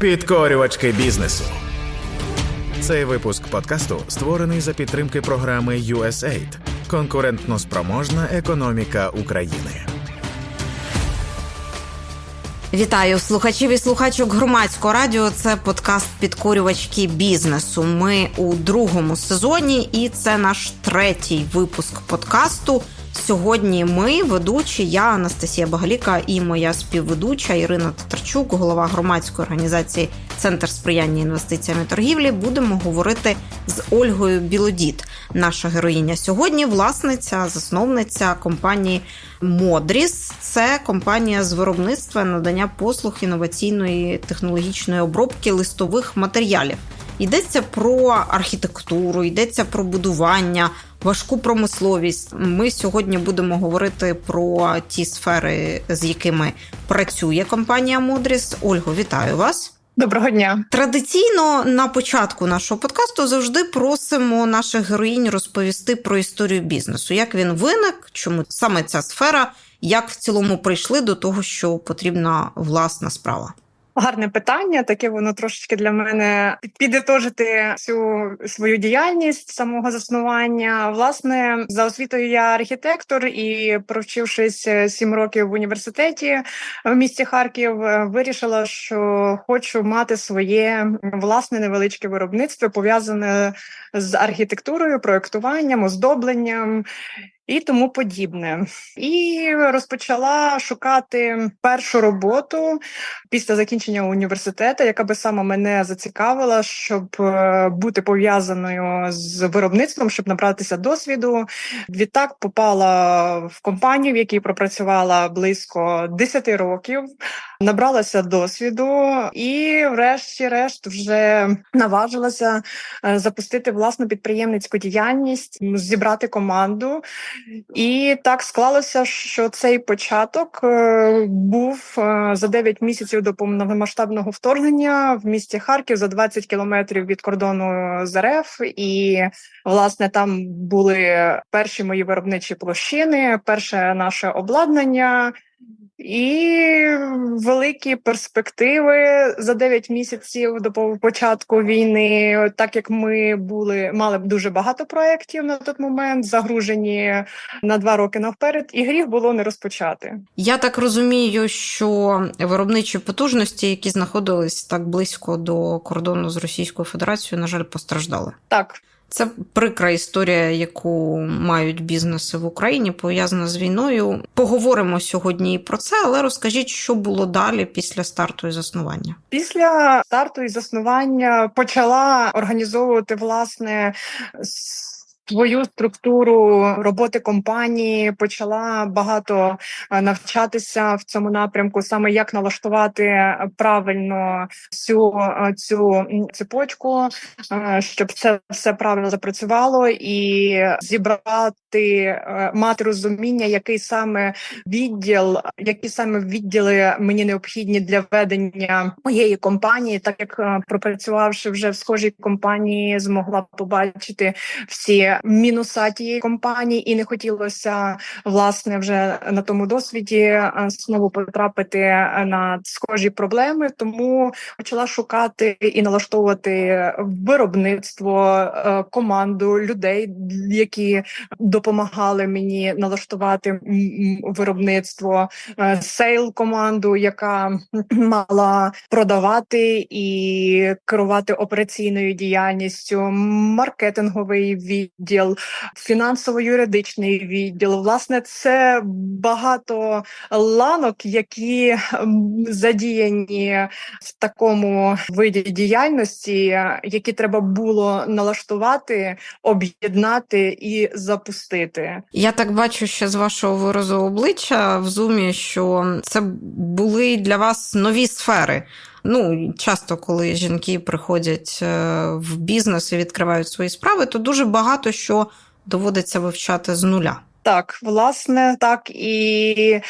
Підкорювачки бізнесу. Цей випуск подкасту створений за підтримки програми USAID Конкурентно спроможна економіка України. Вітаю слухачів і слухачок громадського радіо. Це подкаст Підкорювачки бізнесу. Ми у другому сезоні, і це наш третій випуск подкасту. Сьогодні ми, ведучі, я Анастасія Багаліка і моя співведуча Ірина Татарчук, голова громадської організації Центр сприяння інвестиціям і торгівлі, будемо говорити з Ольгою Білодід. Наша героїня сьогодні власниця, засновниця компанії Модріс. Це компанія з виробництва надання послуг інноваційної технологічної обробки листових матеріалів. Йдеться про архітектуру, йдеться про будування, важку промисловість. Ми сьогодні будемо говорити про ті сфери, з якими працює компанія Модріс. Ольго, вітаю вас. Доброго дня. Традиційно на початку нашого подкасту завжди просимо наших героїнь розповісти про історію бізнесу, як він виник, чому саме ця сфера, як в цілому прийшли до того, що потрібна власна справа. Гарне питання. Таке воно трошечки для мене підітожити цю свою діяльність самого заснування. Власне, за освітою я архітектор і провчившись сім років в університеті в місті Харків, е, вирішила, що хочу мати своє власне невеличке виробництво пов'язане з архітектурою, проектуванням, оздобленням. І тому подібне, і розпочала шукати першу роботу після закінчення університету, яка би саме мене зацікавила, щоб е, бути пов'язаною з виробництвом, щоб набратися досвіду. Відтак попала в компанію, в якій пропрацювала близько 10 років, набралася досвіду, і, врешті-решт, вже наважилася е, запустити власну підприємницьку діяльність, зібрати команду. І так склалося, що цей початок е, був е, за 9 місяців до повномасштабного вторгнення в місті Харків за 20 кілометрів від кордону з РФ. І власне там були перші мої виробничі площини, перше наше обладнання. І великі перспективи за 9 місяців до початку війни, так як ми були мали б дуже багато проєктів на той момент, загружені на два роки навперед, і гріх було не розпочати. Я так розумію, що виробничі потужності, які знаходились так близько до кордону з Російською Федерацією, на жаль, постраждали. Так. Це прикра історія, яку мають бізнеси в Україні, пов'язана з війною. Поговоримо сьогодні і про це, але розкажіть, що було далі після старту і заснування. Після старту і заснування почала організовувати власне свою структуру роботи компанії, почала багато е, навчатися в цьому напрямку, саме як налаштувати правильно цю е, цю цепочку, е, щоб це все правильно запрацювало, і зібрати мати розуміння, який саме відділ, які саме відділи мені необхідні для ведення моєї компанії, так як пропрацювавши вже в схожій компанії, змогла побачити всі мінуса тієї компанії, і не хотілося власне вже на тому досвіді знову потрапити на схожі проблеми. Тому почала шукати і налаштовувати виробництво команду людей, які допомагали мені налаштувати виробництво сейл команду, яка мала продавати і керувати операційною діяльністю, маркетинговий відділ, фінансово-юридичний відділ. Власне, це багато ланок, які задіяні в такому виді діяльності, які треба було налаштувати, об'єднати і запустити. Я так бачу, що з вашого виразу обличчя в зумі, що це були для вас нові сфери. Ну, часто, коли жінки приходять е, в бізнес і відкривають свої справи, то дуже багато що доводиться вивчати з нуля. Так, власне, так і,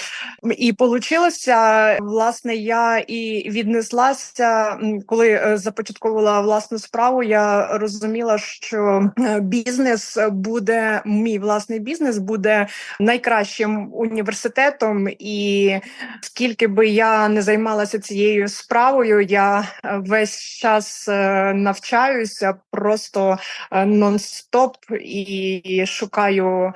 і получилося. Власне, я і віднеслася, коли е, започатковувала власну справу. Я розуміла, що е, бізнес буде мій власний бізнес буде найкращим університетом, і скільки би я не займалася цією справою, я е, весь час навчаюся просто нон-стоп і шукаю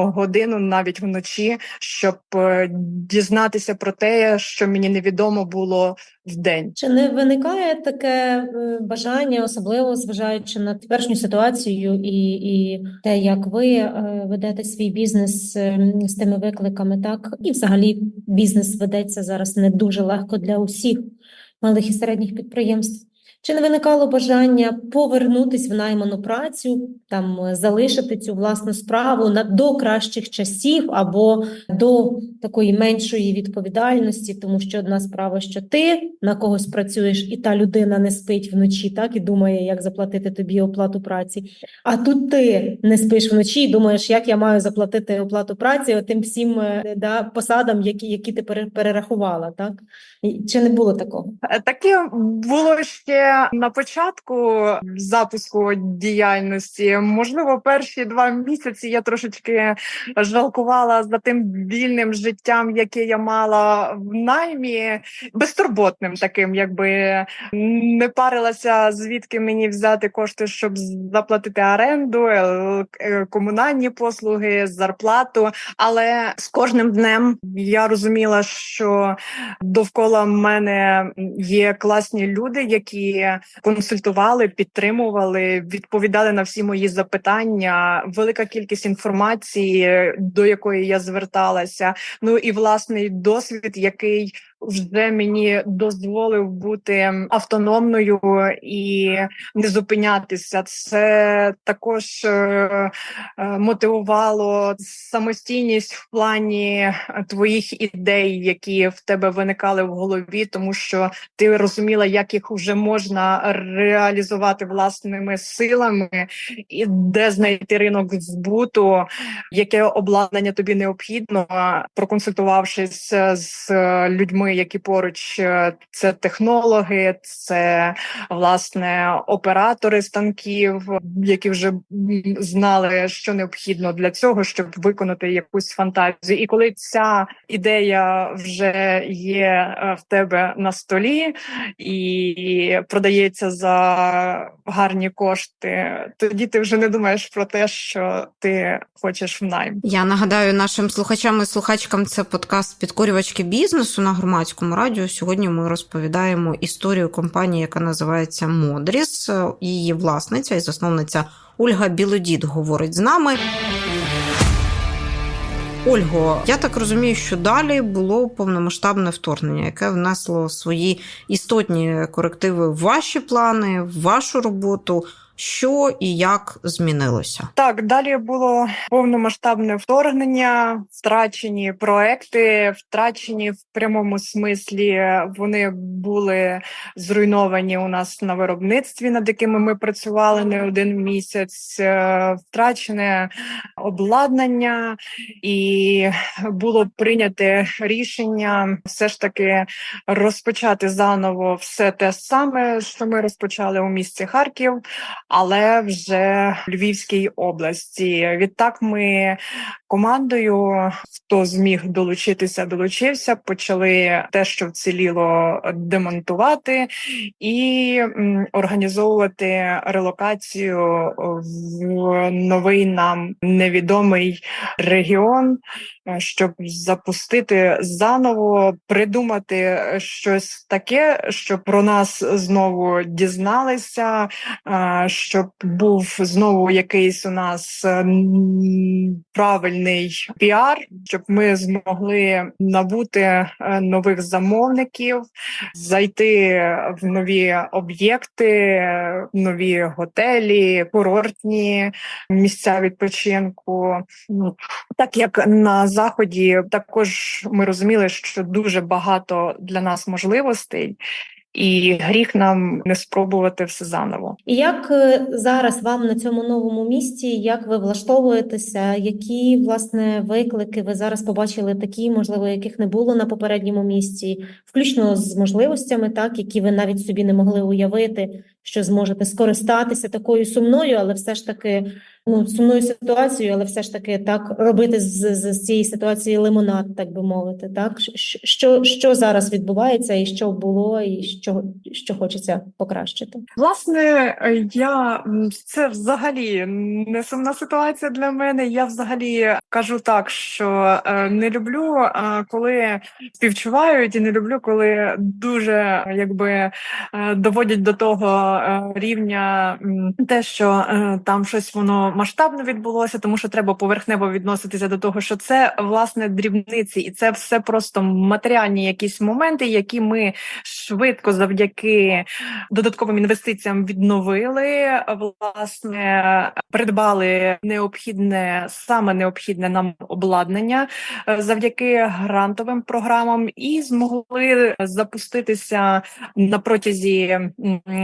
вільну годину навіть вночі, щоб е, дізнатися про те, що мені невідомо було вдень. Чи не виникає таке е, бажання, особливо зважаючи на теперішню ситуацію і, і те, як ви е, ведете свій бізнес з тими викликами, так і взагалі бізнес ведеться зараз не дуже легко для усіх малих і середніх підприємств. Чи не виникало бажання повернутись в найману працю, там е, залишити цю власну справу на до кращих часів або до такої меншої відповідальності, тому що одна справа, що ти на когось працюєш, і та людина не спить вночі, так і думає, як заплатити тобі оплату праці. А тут ти не спиш вночі і думаєш, як я маю заплатити оплату праці тим всім е, да, посадам, які, які ти пере- перерахувала, так? Чи не було такого? Е, Таке було ще на початку запуску діяльності. Можливо, перші два місяці я трошечки жалкувала за тим вільним життям, яке я мала в наймі, безтурботним таким, якби не парилася, звідки мені взяти кошти, щоб заплатити оренду, е, е, комунальні послуги, зарплату. Але з кожним днем я розуміла, що довкола мене є класні люди, які консультували, підтримували, відповідали на всі мої запитання. Велика кількість інформації, до якої я зверталася. Ну і власний досвід, який вже мені дозволив бути автономною і не зупинятися. Це також е, е, мотивувало самостійність в плані твоїх ідей, які в тебе виникали в голові, тому що ти розуміла, як їх вже можна реалізувати власними силами, і де знайти ринок збуту, яке обладнання тобі необхідно, проконсультувавшись з людьми, які поруч е, це технологи, це власне оператори станків, які вже знали, що необхідно для цього, щоб виконати якусь фантазію. І коли ця ідея вже є е, в тебе на столі і продається за гарні кошти, тоді ти вже не думаєш про те, що ти хочеш в найм. Я нагадаю нашим слухачам і слухачкам це подкаст підкорювачки бізнесу на громадському радіо. Сьогодні ми розповідаємо історію компанії, яка називається Модріс. Її власниця і засновниця Ольга Білодід говорить з нами. Ольго, я так розумію, що далі було повномасштабне вторгнення, яке внесло свої істотні корективи в ваші плани, в вашу роботу. Що і як змінилося? Так, далі було повномасштабне вторгнення, втрачені проекти, втрачені в прямому смислі. Вони були зруйновані у нас на виробництві, над якими ми працювали не один місяць. е, Втрачене обладнання, і було прийняте рішення все ж таки розпочати заново все те саме, що ми розпочали у місті Харків але вже в Львівській області. Відтак ми командою, хто зміг долучитися, долучився. Почали те, що вціліло, демонтувати і організовувати релокацію в новий нам невідомий регіон, е, щоб запустити заново, придумати щось таке, щоб про нас знову дізналися, е, щоб був знову якийсь у нас е, м, піар, щоб ми змогли набути е, нових замовників, зайти в нові об'єкти, нові готелі, курортні місця відпочинку. Ну, Так як на заході також ми розуміли, що дуже багато для нас можливостей. І гріх нам не спробувати все заново. І як е, зараз вам на цьому новому місці, як ви влаштовуєтеся? Які власне виклики ви зараз побачили такі, можливо, яких не було на попередньому місці, включно з можливостями, так які ви навіть собі не могли уявити, що зможете скористатися такою сумною, але все ж таки ну сумною ситуацією, але все ж таки так робити з, з, з цієї ситуації лимонад, так би мовити. Так що, що зараз відбувається, і що було, і що, що хочеться покращити? Власне, я це взагалі не сумна ситуація для мене. Я взагалі кажу так, що е, не люблю, е, коли співчувають, і не люблю, коли дуже якби е, доводять до того рівня те, що там щось воно масштабно відбулося, тому що треба поверхнево відноситися до того, що це власне дрібниці, і це все просто матеріальні якісь моменти, які ми швидко завдяки додатковим інвестиціям відновили, власне, придбали необхідне, саме необхідне нам обладнання е, завдяки грантовим програмам, і змогли запуститися на протязі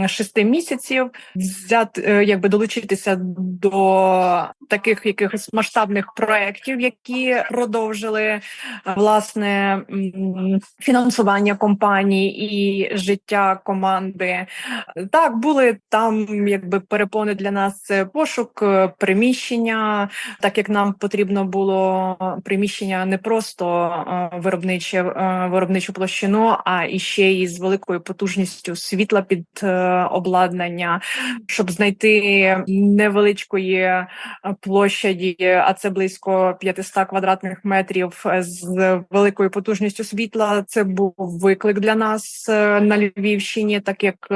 шести місяців, взяти, е, якби долучитися до таких якихось масштабних проєктів, які продовжили е, власне фінансування компаній і життя команди. Так, були там якби перепони для нас це пошук е, приміщення, так як нам потрібно було приміщення не просто е, виробниче е, виробничу площину, а і ще й з великою потужністю світла під е, обладнання, щоб знайти невеличкої е, площаді, а це близько 500 квадратних метрів е, з великою потужністю світла. Це був виклик для нас е, на Львівщині, так як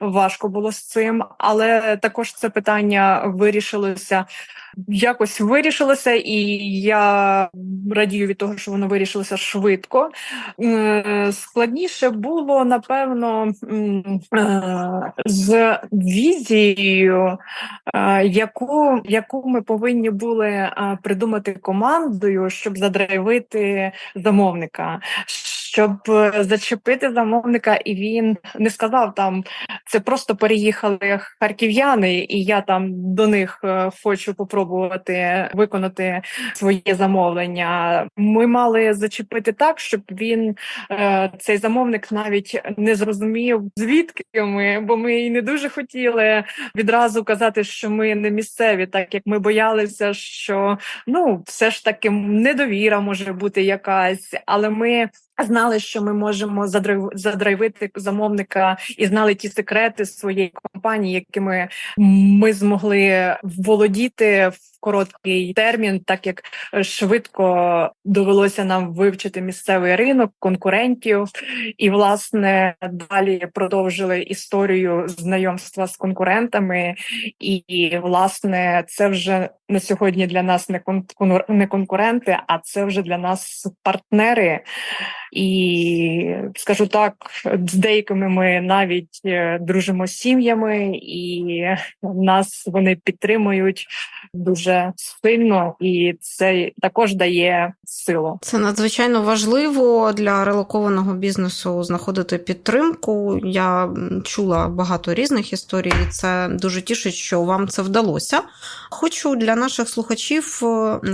важко було з цим, але також це питання вирішилося. Якось вирішилося, і я радію від того, що воно вирішилося швидко. Складніше було напевно з візією, е, яку, яку ми повинні були придумати командою, щоб задрайвити замовника, щоб е, зачепити замовника, і він не сказав там це просто переїхали харків'яни, і я там до них е, хочу попробувати виконати своє замовлення. Ми мали зачепити так, щоб він е, цей замовник навіть не зрозумів, звідки ми, бо ми і не дуже хотіли відразу казати, що ми не місцеві, так як ми боялися, що ну все ж таки недовіра може бути якась, але ми. Знали, що ми можемо задрайв- задрайвити замовника, і знали ті секрети своєї компанії, якими ми змогли володіти в короткий термін, так як е, швидко довелося нам вивчити місцевий ринок, конкурентів, і власне далі продовжили історію знайомства з конкурентами. І власне це вже на сьогодні для нас не кон- не конкуренти, а це вже для нас партнери. І скажу так, з деякими ми навіть е, дружимо з сім'ями, і нас вони підтримують дуже сильно, і це також дає силу. Це надзвичайно важливо для релокованого бізнесу знаходити підтримку. Я чула багато різних історій, і це дуже тішить, що вам це вдалося. Хочу для наших слухачів е,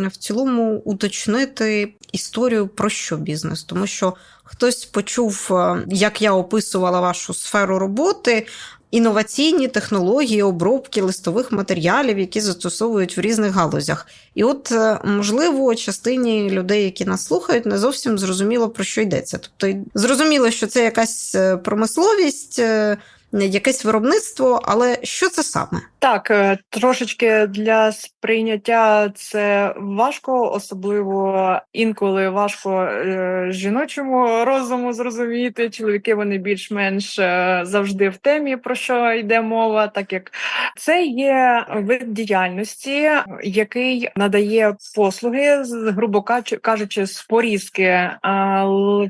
в цілому уточнити історію про що бізнес, тому що хтось почув, е, як я описувала вашу сферу роботи. Інноваційні технології обробки листових матеріалів, які застосовують в різних галузях. І от, е, можливо, частині людей, які нас слухають, не зовсім зрозуміло, про що йдеться. Тобто, зрозуміло, що це якась е, промисловість, е, якесь виробництво, але що це саме? Так, е, трошечки для сприйняття це важко, особливо інколи важко е, жіночому розуму зрозуміти. Чоловіки вони більш-менш е, завжди в темі про що йде мова, так як це є вид діяльності, який надає послуги, грубо кажу- кажучи, з порізки е,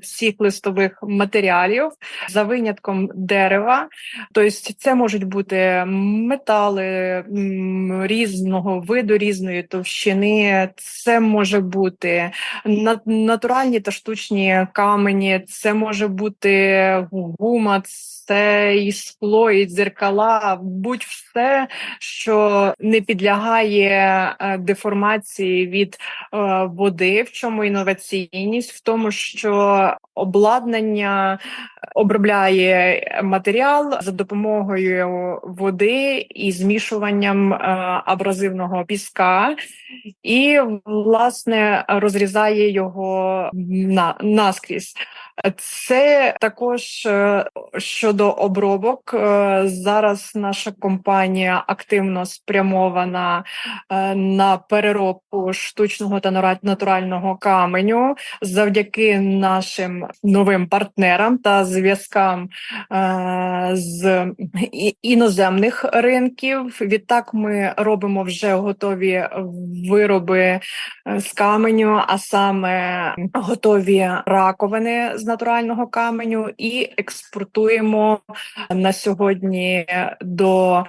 всіх листових матеріалів за винятком дерева Тобто, це можуть бути метали різного виду, різної товщини. Це може бути натуральні та штучні камені, це може бути гума, це і скло, і дзеркала, будь-все, що не підлягає е, деформації від е, води, в чому інноваційність, в тому, що обладнання обробляє матеріал за допомогою води і змішуванням е, абразивного піска, і власне розрізає його на наскрізь. Це також е, щодо обробок. Е, Зараз наша компанія активно спрямована е, на переробку штучного та натурального каменю завдяки нашим новим партнерам та зв'язкам з іноземних ринків. Відтак ми робимо вже готові вироби е, з каменю, а саме готові раковини з натурального каменю, і експортуємо на сьогодні до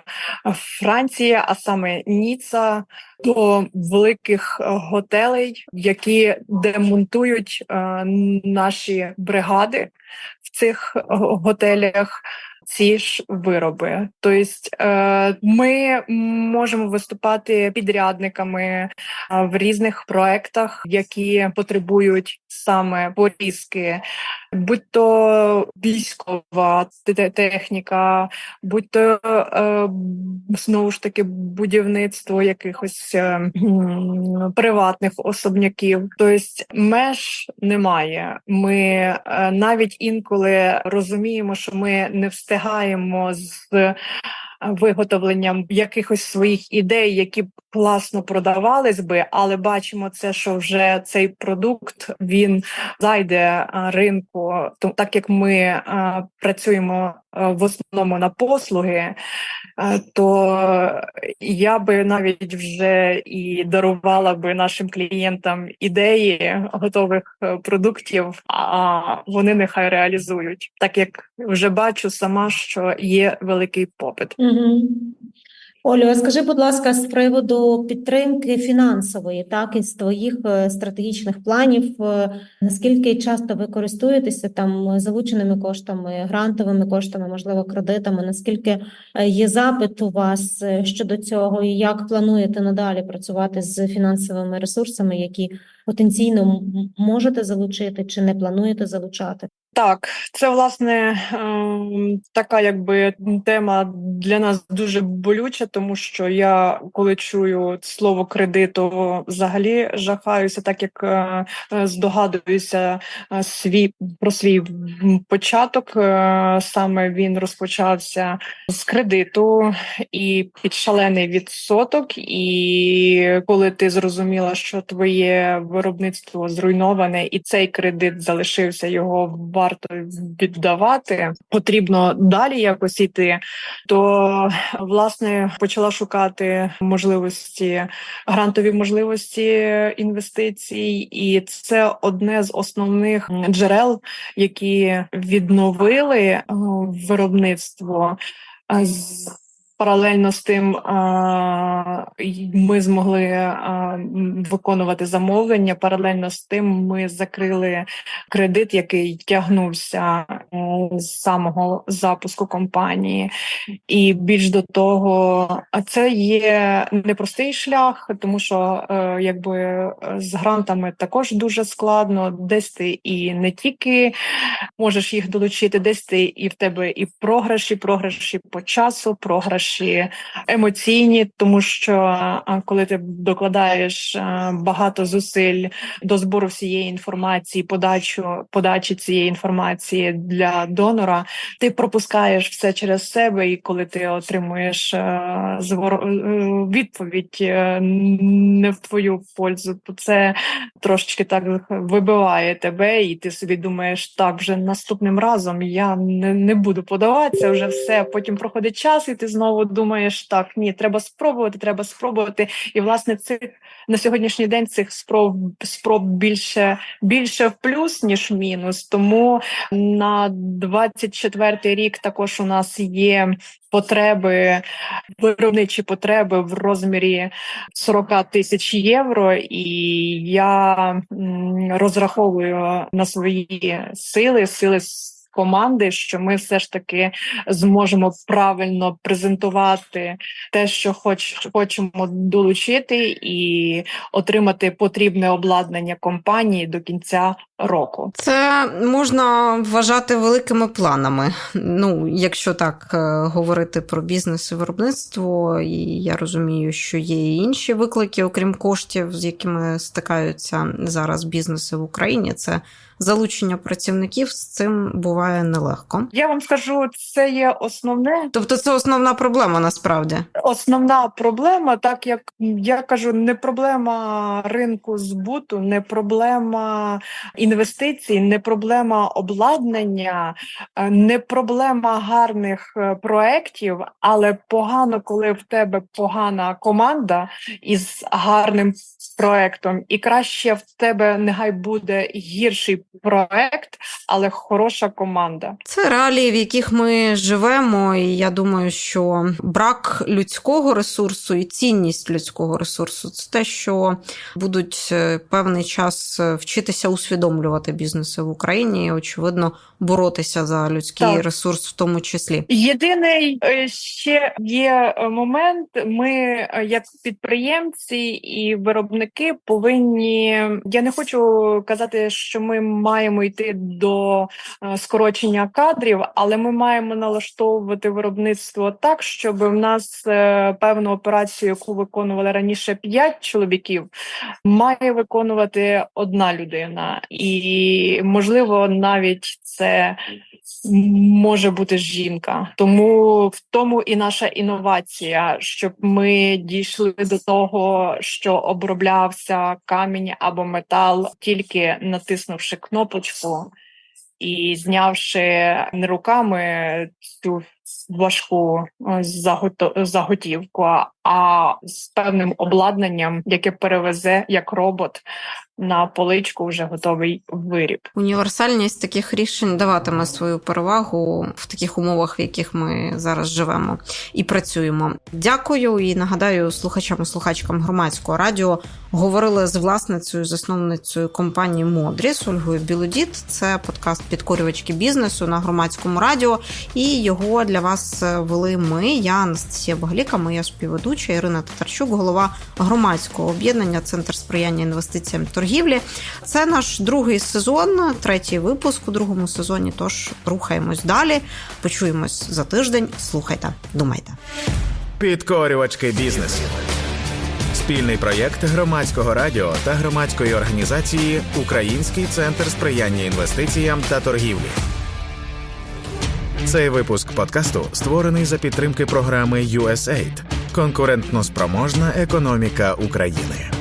Франції, а саме Ніца, до великих готелей, які демонтують е, наші бригади в цих готелях. Ці ж вироби, тобто е, ми можемо виступати підрядниками е, в різних проектах, які потребують саме порізки, будь то військова техніка, будь то е, знову ж таки будівництво якихось приватних особняків. Тобто меж немає. Ми навіть інколи розуміємо, що ми не встигаємо з виготовленням якихось своїх ідей, які б класно продавались би, але бачимо це, що вже цей продукт він зайде ринку, то так як ми працюємо в основному на послуги, е, то я би навіть вже і дарувала би нашим клієнтам ідеї готових е, продуктів, а вони нехай реалізують, так як вже бачу сама, що є великий попит. Угу. Олю, скажи, будь ласка, з приводу підтримки фінансової, так, із твоїх е, стратегічних планів, е, наскільки часто ви користуєтеся там залученими коштами, грантовими коштами, можливо, кредитами, наскільки е, є запит у вас щодо цього, і як плануєте надалі працювати з фінансовими ресурсами, які потенційно можете залучити чи не плануєте залучати? Так, це власне ем, така якби тема для нас дуже болюча, тому що я коли чую слово кредиту, взагалі жахаюся, так як е, е, здогадуюся е, свій про свій початок. Саме він розпочався з кредиту і під шалений відсоток. І коли ти зрозуміла, що твоє виробництво зруйноване, і цей кредит залишився, його варто віддавати, потрібно далі якось йти. То власне почала шукати можливості, грантові можливості інвестицій, і це одне з основних джерел, які відновили е, виробництво. Паралельно з тим ми змогли виконувати замовлення. Паралельно з тим ми закрили кредит, який тягнувся е, з самого запуску компанії. І більш до того, це є непростий шлях, тому що е, якби з грантами також дуже складно. Десь ти і не тільки можеш їх долучити, десь ти і в тебе і програші, програші по часу, програші емоційні, тому що коли ти докладаєш багато зусиль до збору всієї інформації, подачу подачі цієї інформації для донора, ти пропускаєш все через себе, і коли ти отримуєш е, е, відповідь е, не в твою пользу, то це трошечки так вибиває тебе, і ти собі думаєш, так вже наступним разом я не, не буду подаватися, вже все. Потім проходить час, і ти знову знову думаєш, так ні, треба спробувати, треба спробувати. І власне цих на сьогоднішній день цих спроб спроб більше більше в плюс ніж в мінус. Тому на 24-й рік також у нас є потреби, виробничі потреби в розмірі 40 тисяч євро, і я розраховую на свої сили, сили команди, що ми все ж таки зможемо правильно презентувати те, що хоч хочемо долучити, і отримати потрібне обладнання компанії до кінця року. Це можна вважати великими планами. Ну, якщо так е, говорити про бізнес і виробництво, і я розумію, що є і інші виклики, окрім коштів, з якими стикаються зараз бізнеси в Україні. Це залучення працівників з цим буває нелегко. Я вам скажу, це є основне Тобто, це основна проблема насправді. Основна проблема, так як я кажу, не проблема ринку збуту, не проблема інвестицій, не проблема обладнання, е, не проблема гарних е, проєктів, але погано, коли в тебе погана команда із гарним проектом, і краще в тебе нехай буде гірший проект, але хороша команда. Це реалії, в яких ми живемо, і я думаю, що брак людського ресурсу і цінність людського ресурсу це те, що будуть е, певний час е, вчитися усвідомлювати бізнеси в Україні і, очевидно, боротися за людський Так. ресурс в тому числі. Єдиний е, ще є момент. Ми, як підприємці і виробники, повинні. Я не хочу казати, що ми маємо йти до е, скорочення кадрів, але ми маємо налаштовувати виробництво так, щоб в нас е, певну операцію, яку виконували раніше 5 чоловіків, має виконувати одна людина, і можливо навіть це може бути жінка. Тому в тому і наша інновація, щоб ми дійшли до того, що оброблявся камінь або метал, тільки натиснувши кнопочку і знявши руками цю важку е, заготівку, а з певним обладнанням, яке перевезе як робот на поличку вже готовий виріб. Універсальність таких рішень даватиме свою перевагу в таких умовах, в яких ми зараз живемо і працюємо. Дякую і нагадаю слухачам і слухачкам громадського радіо. Говорили з власницею, засновницею компанії Модріс Ольгою Білодіт. Це подкаст підкорювачки бізнесу на громадському радіо. І його для вас вели ми. Я Анастасія Богліка, моя співведуча Ірина Татарчук, голова громадського об'єднання Центр сприяння інвестиціям торгівлі. Це наш другий сезон, третій випуск у другому сезоні. Тож рухаємось далі. Почуємось за тиждень. Слухайте, думайте. Підкорювачки бізнесу. Спільний проєкт громадського радіо та громадської організації Український центр сприяння інвестиціям та торгівлі. Цей випуск подкасту створений за підтримки програми USAID – конкурентно спроможна економіка України.